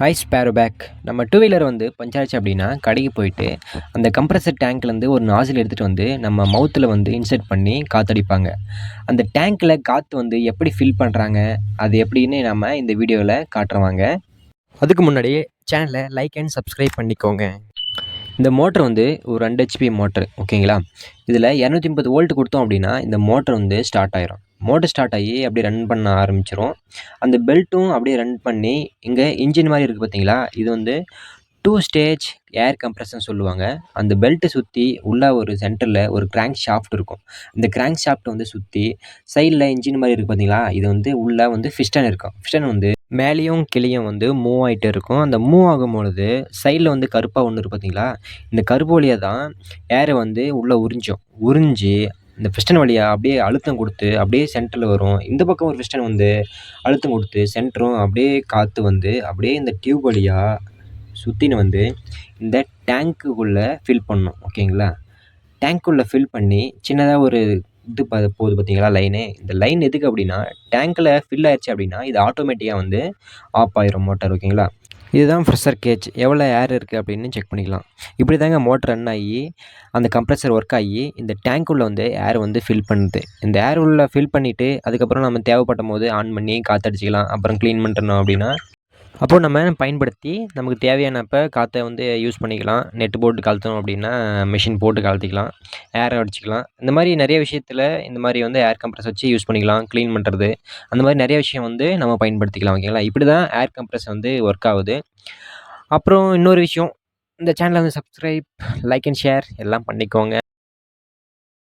Hi sparrow back நம்ம two wheeler வந்து puncture அப்படின்னா கடைக்கு போயிட்டு அந்த கம்ப்ரஸர் டேங்க்லேருந்து ஒரு நாசில் எடுத்துகிட்டு வந்து நம்ம மவுத்தில் வந்து இன்சர்ட் பண்ணி காற்றடிப்பாங்க அந்த டேங்க்கில் காற்று வந்து எப்படி ஃபில் பண்ணுறாங்க அது எப்படின்னு நம்ம இந்த வீடியோவில் காட்டுறவாங்க. அதுக்கு முன்னாடி சேனலை லைக் அண்ட் சப்ஸ்கிரைப் பண்ணிக்கோங்க. இந்த மோட்டர் வந்து ஒரு ரெண்டு ஹெச்பி மோட்டர் ஓகேங்களா இதில் இரநூத்தி முப்பது வோல்ட் கொடுத்தோம் அப்படின்னா இந்த மோட்டர் வந்து ஸ்டார்ட் ஆயிரும். மோட்டர் ஸ்டார்ட் ஆகி அப்படியே ரன் பண்ண ஆரம்பிச்சிரும். அந்த பெல்ட்டும் அப்படியே ரன் பண்ணி இங்கே இன்ஜின் மாதிரி இருக்குது பார்த்தீங்களா இது வந்து டூ ஸ்டேஜ் ஏர் கம்ப்ரஷன் சொல்லுவாங்க. அந்த பெல்ட்டை சுற்றி உள்ள ஒரு சென்டரில் ஒரு கிராங்க் ஷாஃப்ட் இருக்கும். இந்த கிராங்க் ஷாஃப்ட் வந்து சுற்றி சைடில் இன்ஜின் மாதிரி இருக்குது பார்த்தீங்களா இது வந்து உள்ளே வந்து ஃபிஸ்டன் இருக்கும். ஃபிஸ்டன் வந்து மேலேயும் கிளியும் வந்து மூவ் ஆகிட்டே இருக்கும். அந்த மூவ் ஆகும் பொழுது சைடில் வந்து கருப்பாக ஒன்று இருக்குது பார்த்தீங்களா இந்த கருப்பு வழியாக தான் ஏரை வந்து உள்ளே உறிஞ்சும். உறிஞ்சி இந்த பிஸ்டன் வழியாக அப்படியே அழுத்தம் கொடுத்து அப்படியே சென்டரில் வரும். இந்த பக்கம் ஒரு பிஸ்டன் வந்து அழுத்தம் கொடுத்து சென்டரும் அப்படியே காற்று வந்து அப்படியே இந்த டியூப் வழியாக சுற்றின்னு வந்து இந்த டேங்க்குள்ளே ஃபில் பண்ணும். ஓகேங்களா டேங்க்குள்ளே ஃபில் பண்ணி சின்னதாக ஒரு இது ப போகுது பார்த்தீங்களா லைனு இந்த லைன் எதுக்கு அப்படின்னா டேங்க்கில் ஃபில் ஆயிடுச்சு அப்படின்னா இது ஆட்டோமேட்டிக்காக வந்து ஆஃப் ஆயிரும் மோட்டார் ஓகேங்களா இதுதான் ஃப்ரெஷர் கேஜ் எவ்வளோ ஏர் இருக்குது அப்படின்னு செக் பண்ணிக்கலாம். இப்படி தாங்க மோட்டர் ரன் ஆகி அந்த கம்ப்ரெசர் ஒர்க் ஆகி இந்த டேங்க் உள்ள வந்து ஏர் வந்து ஃபில் பண்ணுது. இந்த ஏர் உள்ள ஃபில் பண்ணிவிட்டு அதுக்கப்புறம் நம்ம தேவைப்படும் போது ஆன் பண்ணி காற்றடிச்சிக்கலாம் அப்புறம் க்ளீன் பண்ணுறோம் அப்படின்னா அப்போது நம்ம பயன்படுத்தி நமக்கு தேவையானப்போ காற்றை வந்து யூஸ் பண்ணிக்கலாம். நெட்டு போட்டு கழத்தணும் அப்படின்னா மிஷின் போட்டு கழத்திக்கலாம். ஏர் அடிச்சிக்கலாம். இந்த மாதிரி நிறைய விஷயத்தில் இந்த மாதிரி வந்து ஏர் கம்ப்ரஸ் வச்சு யூஸ் பண்ணிக்கலாம். க்ளீன் பண்ணுறது அந்த மாதிரி நிறைய விஷயம் வந்து நம்ம பயன்படுத்திக்கலாம் ஓகேங்களா இப்படி தான் ஏர் கம்ப்ரஸ் வந்து ஒர்க் ஆகுது. அப்புறம் இன்னொரு விஷயம். இந்த சேனலை வந்து சப்ஸ்கிரைப் லைக் அண்ட் ஷேர் எல்லாம் பண்ணிக்கோங்க.